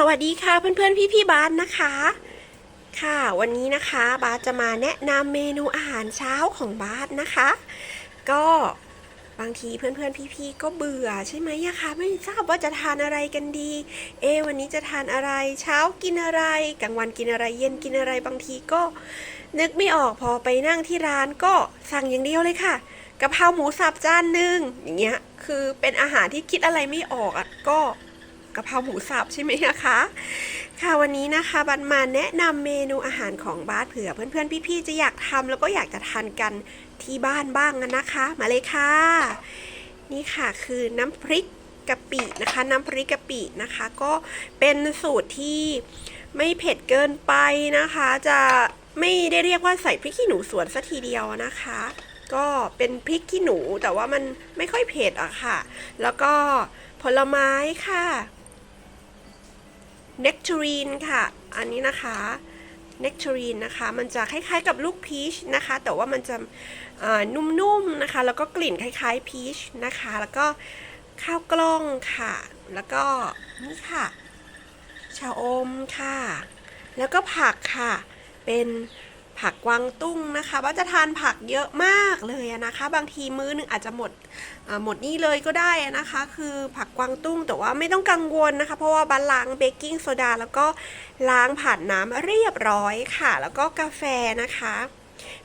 สวัสดีค่ะเพื่อนๆพี่ๆบาสนะคะ ค่ะวันนี้นะคะบาสจะมาแนะนำเมนูอาหารเช้าของบาสนะคะ ก็บางทีเพื่อนๆพี่ๆก็เบื่อใช่ไหมอะคะไม่ทราบว่าจะทานอะไรกันดี เอ วันนี้จะทานอะไรเช้ากินอะไรกลางวันกินอะไรเย็นกินอะไรบางทีก็ นึกไม่ออกพอไปนั่งที่ร้านก็สั่งอย่างเดียวเลยค่ะกะเพราหมูสับจานหนึ่งอย่างเงี้ยคือเป็นอาหารที่คิดอะไรไม่ออกอะก็ กะเพราหมูสับใช่ไหมอะคะ ค่ะวันนี้นะคะบันมาแนะนำเมนูอาหารของบ้านเผื่อ เพื่อนๆพี่ๆจะอยากทำแล้วก็อยากจะทานกันที่บ้านบ้างนะคะ มาเลยค่ะ นี่ค่ะคือน้ำพริกกะปินะคะ น้ำพริกกะปินะคะ ก็เป็นสูตรที่ไม่เผ็ดเกินไปนะคะ จะไม่ได้เรียกว่าใส่พริกขี้หนูสวนสัทีเดียวนะคะ ก็เป็นพริกขี้หนูแต่ว่ามันไม่ค่อยเผ็ดอะค่ะ แล้วก็ผลไม้ค่ะ เนกทรีนค่ะ อันนี้นะคะเนกทรีนนะคะ มันจะคล้ายๆกับลูกพีชนะคะ แต่ว่ามันจะนุ่มๆนะคะ แล้วก็กลิ่นคล้ายๆพีชนะคะ แล้วก็ข้าวกล้องค่ะ แล้วก็นี่ค่ะชาอมค่ะ แล้วก็ผักค่ะ เป็น ผักกวางตุ้งนะคะว่าจะทานผักเยอะมากเลยนะคะ บางทีมื้อหนึงอาจจะหมดหมดนี่เลยก็ได้นะคะ คือผักกวางตุ้งแต่ว่าไม่ต้องกังวลนะคะ เพราะว่าบันล้างเบกกิ้งโซดาแล้วก็ล้างผ่านน้ำเรียบร้อยค่ะ แล้วก็กาแฟนะคะ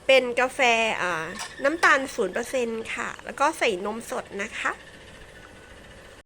เป็นกาแฟอ่าน้ำตาล0%ค่ะ แล้วก็ใส่นมสดนะคะ